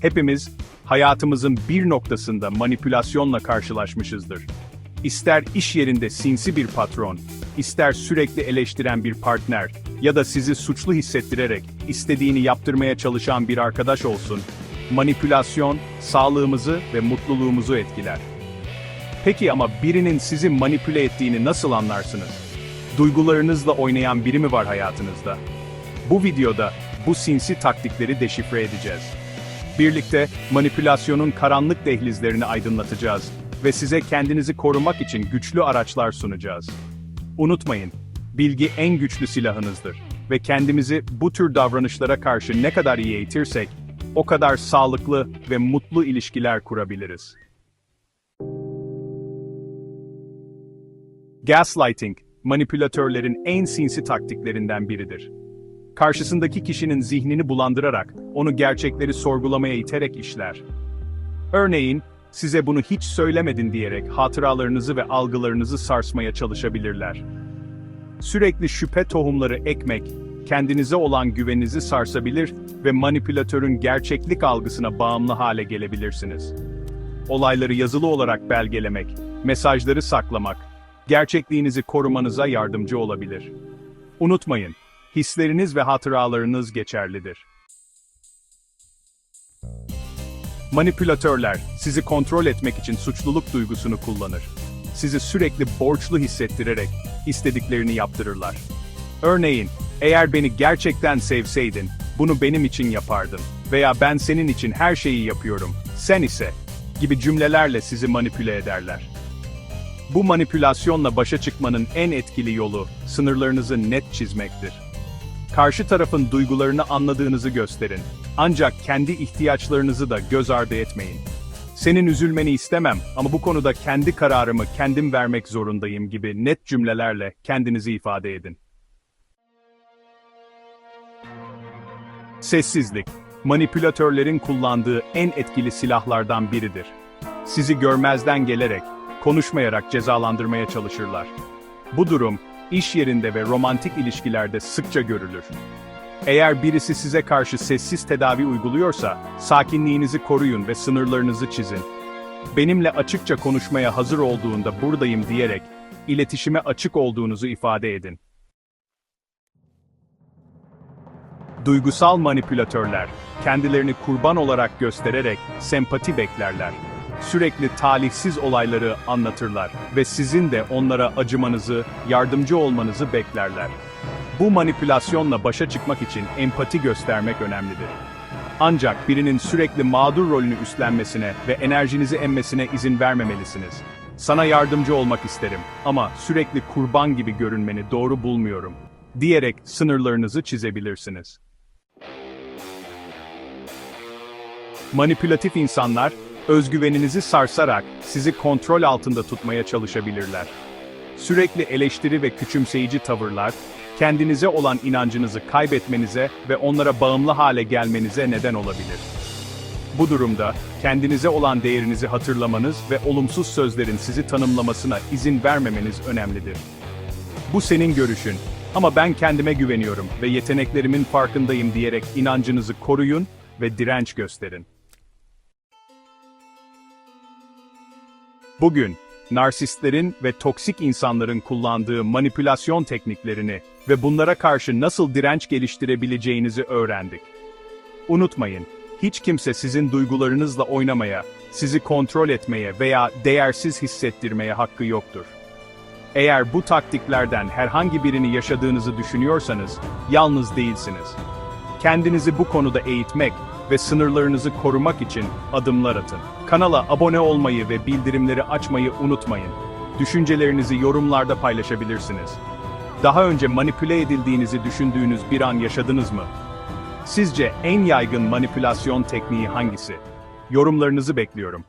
Hepimiz hayatımızın bir noktasında manipülasyonla karşılaşmışızdır. İster iş yerinde sinsi bir patron, ister sürekli eleştiren bir partner ya da sizi suçlu hissettirerek istediğini yaptırmaya çalışan bir arkadaş olsun, manipülasyon sağlığımızı ve mutluluğumuzu etkiler. Peki ama birinin sizi manipüle ettiğini nasıl anlarsınız? Duygularınızla oynayan biri mi var hayatınızda? Bu videoda bu sinsi taktikleri deşifre edeceğiz. Birlikte manipülasyonun karanlık dehlizlerini aydınlatacağız ve size kendinizi korumak için güçlü araçlar sunacağız. Unutmayın, bilgi en güçlü silahınızdır ve kendimizi bu tür davranışlara karşı ne kadar iyi eğitirsek, o kadar sağlıklı ve mutlu ilişkiler kurabiliriz. Gaslighting, manipülatörlerin en sinsi taktiklerinden biridir. Karşısındaki kişinin zihnini bulandırarak, onu gerçekleri sorgulamaya iterek işler. Örneğin, size bunu hiç söylemedin diyerek hatıralarınızı ve algılarınızı sarsmaya çalışabilirler. Sürekli şüphe tohumları ekmek, kendinize olan güveninizi sarsabilir ve manipülatörün gerçeklik algısına bağımlı hale gelebilirsiniz. Olayları yazılı olarak belgelemek, mesajları saklamak, gerçekliğinizi korumanıza yardımcı olabilir. Unutmayın, hisleriniz ve hatıralarınız geçerlidir. Manipülatörler sizi kontrol etmek için suçluluk duygusunu kullanır. Sizi sürekli borçlu hissettirerek istediklerini yaptırırlar. Örneğin, eğer beni gerçekten sevseydin, bunu benim için yapardın veya ben senin için her şeyi yapıyorum, sen ise gibi cümlelerle sizi manipüle ederler. Bu manipülasyonla başa çıkmanın en etkili yolu sınırlarınızı net çizmektir. Karşı tarafın duygularını anladığınızı gösterin. Ancak kendi ihtiyaçlarınızı da göz ardı etmeyin. Senin üzülmeni istemem ama bu konuda kendi kararımı kendim vermek zorundayım gibi net cümlelerle kendinizi ifade edin. Sessizlik, manipülatörlerin kullandığı en etkili silahlardan biridir. Sizi görmezden gelerek, konuşmayarak cezalandırmaya çalışırlar. Bu durum, iş yerinde ve romantik ilişkilerde sıkça görülür. Eğer birisi size karşı sessiz tedavi uyguluyorsa, sakinliğinizi koruyun ve sınırlarınızı çizin. Benimle açıkça konuşmaya hazır olduğunda buradayım diyerek, iletişime açık olduğunuzu ifade edin. Duygusal manipülatörler, kendilerini kurban olarak göstererek sempati beklerler. Sürekli talihsiz olayları anlatırlar ve sizin de onlara acımanızı, yardımcı olmanızı beklerler. Bu manipülasyonla başa çıkmak için empati göstermek önemlidir. Ancak birinin sürekli mağdur rolünü üstlenmesine ve enerjinizi emmesine izin vermemelisiniz. Sana yardımcı olmak isterim ama sürekli kurban gibi görünmeni doğru bulmuyorum diyerek sınırlarınızı çizebilirsiniz. Manipülatif insanlar, özgüveninizi sarsarak sizi kontrol altında tutmaya çalışabilirler. Sürekli eleştiri ve küçümseyici tavırlar, kendinize olan inancınızı kaybetmenize ve onlara bağımlı hale gelmenize neden olabilir. Bu durumda, kendinize olan değerinizi hatırlamanız ve olumsuz sözlerin sizi tanımlamasına izin vermemeniz önemlidir. Bu senin görüşün ama ben kendime güveniyorum ve yeteneklerimin farkındayım diyerek inancınızı koruyun ve direnç gösterin. Bugün, narsistlerin ve toksik insanların kullandığı manipülasyon tekniklerini ve bunlara karşı nasıl direnç geliştirebileceğinizi öğrendik. Unutmayın, hiç kimse sizin duygularınızla oynamaya, sizi kontrol etmeye veya değersiz hissettirmeye hakkı yoktur. Eğer bu taktiklerden herhangi birini yaşadığınızı düşünüyorsanız, yalnız değilsiniz. Kendinizi bu konuda eğitmek ve sınırlarınızı korumak için adımlar atın. Kanala abone olmayı ve bildirimleri açmayı unutmayın. Düşüncelerinizi yorumlarda paylaşabilirsiniz. Daha önce manipüle edildiğinizi düşündüğünüz bir an yaşadınız mı? Sizce en yaygın manipülasyon tekniği hangisi? Yorumlarınızı bekliyorum.